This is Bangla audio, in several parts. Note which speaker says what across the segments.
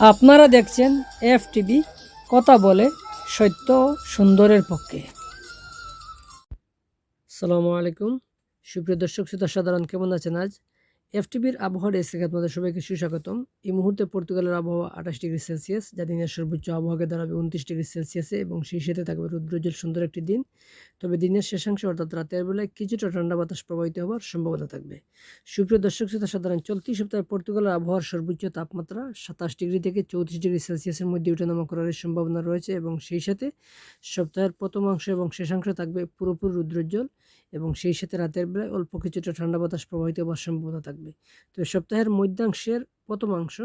Speaker 1: আপনারা দেখছেন এফ টিভি কথা বলে সত্য সুন্দরের পক্ষে। সালামু আলাইকুম। সুপ্রিয় দর্শক, শ্রোতা সাধারণ, কেমন আছেন আজ? এফটিভির আবহাওয়ার এসে থেকে আপনাদের সবাইকে সুস্বাগতম। এই মুহূর্তে পর্তুগালের আবহাওয়া আঠাশ ডিগ্রি সেলসিয়াস, যা দিনের সর্বোচ্চ আবহাওয়াকে দাঁড়াবে উনত্রিশ ডিগ্রি সেলসিয়াসে এবং সেই সাথে থাকবে রুদ্রোজ্জ্বল সুন্দর একটি দিন। তবে দিনের শেষাংশে অর্থাৎ রাতের বেলায় কিছুটা ঠান্ডা বাতাস প্রবাহিত হওয়ার সম্ভাবনা থাকবে। সুপ্রিয় দর্শক, শ্রোতা সাধারণ, চলতি সপ্তাহে পর্তুগালের আবহাওয়ার সর্বোচ্চ তাপমাত্রা সাতাশ ডিগ্রি থেকে চৌত্রিশ ডিগ্রি সেলসিয়াসের মধ্যে ওঠানামা করার সম্ভাবনা রয়েছে এবং সেই সাথে সপ্তাহের প্রথম অংশ এবং শেষাংশ থাকবে পুরোপুরি রুদ্রোজ্জ্বল এবং সেই সাথে রাতের বেলায় অল্প কিছুটা ঠান্ডা বাতাস প্রবাহিত হওয়ার সম্ভাবনা থাকবে। তো সপ্তাহের মধ্যাংশের প্রথমাংশ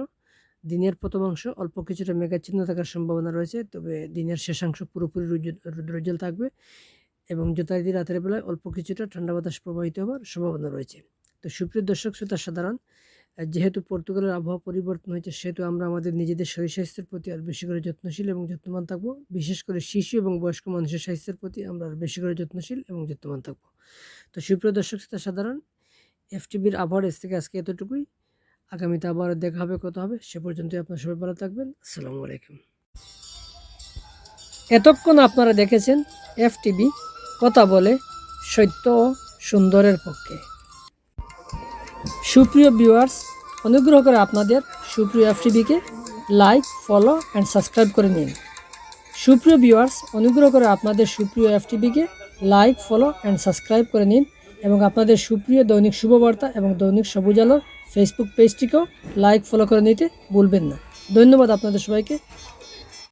Speaker 1: দিনের প্রথমাংশ অল্প কিছুটা মেঘাচ্ছিন্ন থাকার সম্ভাবনা রয়েছে, তবে দিনের শেষাংশ পুরোপুরি রুদ্র- রুদ্রোজ্জ্বল থাকবে এবং যথারীতি রাতের বেলায় অল্প কিছুটা ঠান্ডা বাতাস প্রবাহিত হওয়ার সম্ভাবনা রয়েছে। তো সুপ্রিয় দর্শক, শ্রোতা, সাধারণ, যেহেতু পর্তুগালের আবহাওয়া পরিবর্তন হয়েছে, সেহেতু আমরা আমাদের নিজেদের শরীর স্বাস্থ্যের প্রতি আর বেশি করে যত্নশীল এবং যত্নবান থাকব। বিশেষ করে শিশু এবং বয়স্ক মানুষের স্বাস্থ্যের প্রতি আমরা আর বেশি করে যত্নশীল এবং যত্নবান থাকব। তো সুপ্রিয় দর্শক, শ্রোতা, সাধারণ এফটিভির আবহাওয়ার থেকে আজকে এতটুকুই। আগামীতে আবার দেখা হবে কত হবে। সে পর্যন্ত আপনার সবাই ভালো থাকবেন। আসসালামু আলাইকুম। এতক্ষণ আপনারা দেখেছেন এফটিভি কথা বলে সত্য ও সুন্দরের পক্ষে। সুপ্রিয় ভিউয়ার্স অনুগ্রহ করে আপনাদের সুপ্রিয় এফটিভিকে লাইক ফলো অ্যান্ড সাবস্ক্রাইব করে নিন। সুপ্রিয় ভিউয়ার্স অনুগ্রহ করে আপনাদের সুপ্রিয় এফটিভিকে লাইক ফলো অ্যান্ড সাবস্ক্রাইব করে নিন। এবং আপনাদের সুপ্রিয় দৈনিক শুভবার্তা এবং দৈনিক সবুজ আলো ফেসবুক পেজটিকেও লাইক ফলো করে নিতে ভুলবেন না। ধন্যবাদ আপনাদের সবাইকে।